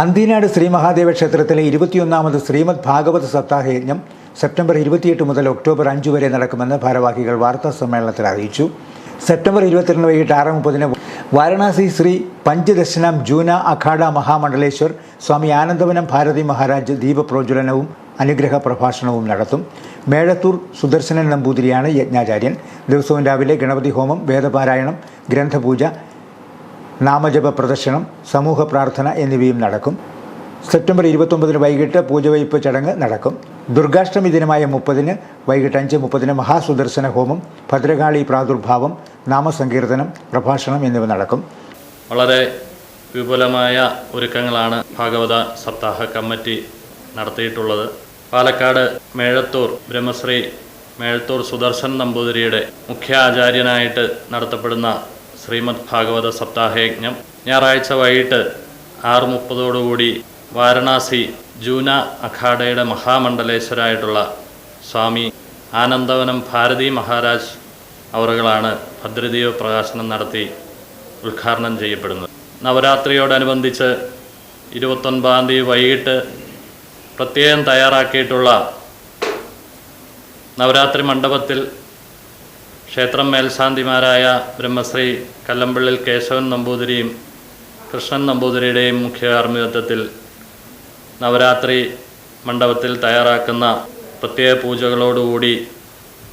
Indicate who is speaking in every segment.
Speaker 1: അന്തിനാട് ശ്രീ മഹാദേവ ക്ഷേത്രത്തിലെ ഇരുപത്തിയൊന്നാമത് ശ്രീമദ് ഭാഗവത സപ്താഹ യജ്ഞം സെപ്റ്റംബർ ഇരുപത്തിയെട്ട് മുതൽ ഒക്ടോബർ അഞ്ച് വരെ നടക്കുമെന്ന് ഭാരവാഹികൾ വാർത്താ സമ്മേളനത്തിൽ അറിയിച്ചു. സെപ്റ്റംബർ ഇരുപത്തിരണ്ട് വൈകിട്ട് ആറ് മുപ്പതിന് വാരണാസി ശ്രീ പഞ്ചദശനം ജൂന അഖാഡ മഹാമണ്ഡലേശ്വർ സ്വാമി ആനന്ദവനം ഭാരതി മഹാരാജ് ദീപപ്രോജ്വലനവും അനുഗ്രഹ പ്രഭാഷണവും നടത്തും. മേഴത്തൂർ സുദർശനൻ നമ്പൂതിരിയാണ് യജ്ഞാചാര്യൻ. ദിവസവും രാവിലെ ഗണപതി ഹോമം വേദപാരായണം ഗ്രന്ഥപൂജ നാമജപ പ്രദർശനം സമൂഹ പ്രാർത്ഥന എന്നിവയും നടക്കും. സെപ്റ്റംബർ ഇരുപത്തൊമ്പതിന് വൈകിട്ട് പൂജവയ്പ് ചടങ്ങ് നടക്കും. ദുർഗാഷ്ടമി ദിനമായ മുപ്പതിന് വൈകിട്ട് അഞ്ച് മുപ്പതിന് മഹാസുദർശന ഹോമം ഭദ്രകാളി പ്രാദുർഭാവം നാമസങ്കീർത്തനം പ്രഭാഷണം എന്നിവ നടക്കും.
Speaker 2: വളരെ വിപുലമായ ഒരുക്കങ്ങളാണ് ഭാഗവത സപ്താഹ കമ്മിറ്റി നടത്തിയിട്ടുള്ളത്. പാലക്കാട് മേഴത്തൂർ ബ്രഹ്മശ്രീ മേഴത്തൂർ സുദർശൻ നമ്പൂതിരിയുടെ മുഖ്യ ആചാര്യനായിട്ട് നടത്തപ്പെടുന്ന ശ്രീമദ് ഭാഗവത സപ്താഹയജ്ഞം. ഞായറാഴ്ച വൈകിട്ട് ആറ് മുപ്പതോടുകൂടി വാരണാസി ജൂന അഖാഡയുടെ മഹാമണ്ഡലേശ്വരായിട്ടുള്ള സ്വാമി ആനന്ദവനം ഭാരതി മഹാരാജ് അവറുകളാണ് ഭദ്രദീപ പ്രകാശനം നടത്തി ഉദ്ഘാടനം ചെയ്യപ്പെടുന്നത്. നവരാത്രിയോടനുബന്ധിച്ച് ഇരുപത്തൊൻപതാം തീയതി വൈകിട്ട് പ്രത്യേകം തയ്യാറാക്കിയിട്ടുള്ള നവരാത്രി മണ്ഡപത്തിൽ ക്ഷേത്രം മേൽശാന്തിമാരായ ബ്രഹ്മശ്രീ കല്ലമ്പള്ളിൽ കേശവൻ നമ്പൂതിരിയും കൃഷ്ണൻ നമ്പൂതിരിയുടെയും മുഖ്യ കാർമ്മികത്വത്തിൽ നവരാത്രി മണ്ഡപത്തിൽ തയ്യാറാക്കുന്ന പ്രത്യേക പൂജകളോടുകൂടി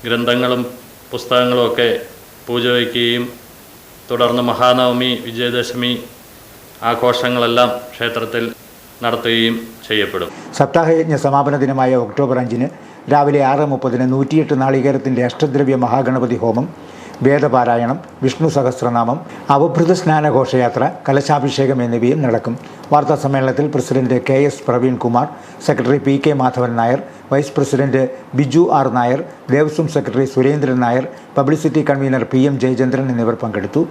Speaker 2: ഗ്രന്ഥങ്ങളും പുസ്തകങ്ങളുമൊക്കെ പൂജ വയ്ക്കുകയും തുടർന്ന് മഹാനവമി വിജയദശമി ആഘോഷങ്ങളെല്ലാം ക്ഷേത്രത്തിൽ നടത്തുകയും ചെയ്യപ്പെടും.
Speaker 1: സപ്താഹയജ്ഞ സമാപന ദിനമായ ഒക്ടോബർ അഞ്ചിന് രാവിലെ ആറ് മുപ്പതിന് നൂറ്റിയെട്ട് നാളികേരത്തിന്റെ അഷ്ടദ്രവ്യ മഹാഗണപതി ഹോമം വേദപാരായണം വിഷ്ണു സഹസ്രനാമം അവഭൃത സ്നാനഘോഷയാത്ര കലശാഭിഷേകം എന്നിവയും നടക്കും. വാർത്താ സമ്മേളനത്തിൽ president K S Praveen Kumar secretary P K Madhavan Nair vice president Biju R Nair Devaswom secretary Surendran Nair publicity convener P M Jayachandran എന്നിവർ പങ്കെടുത്തു.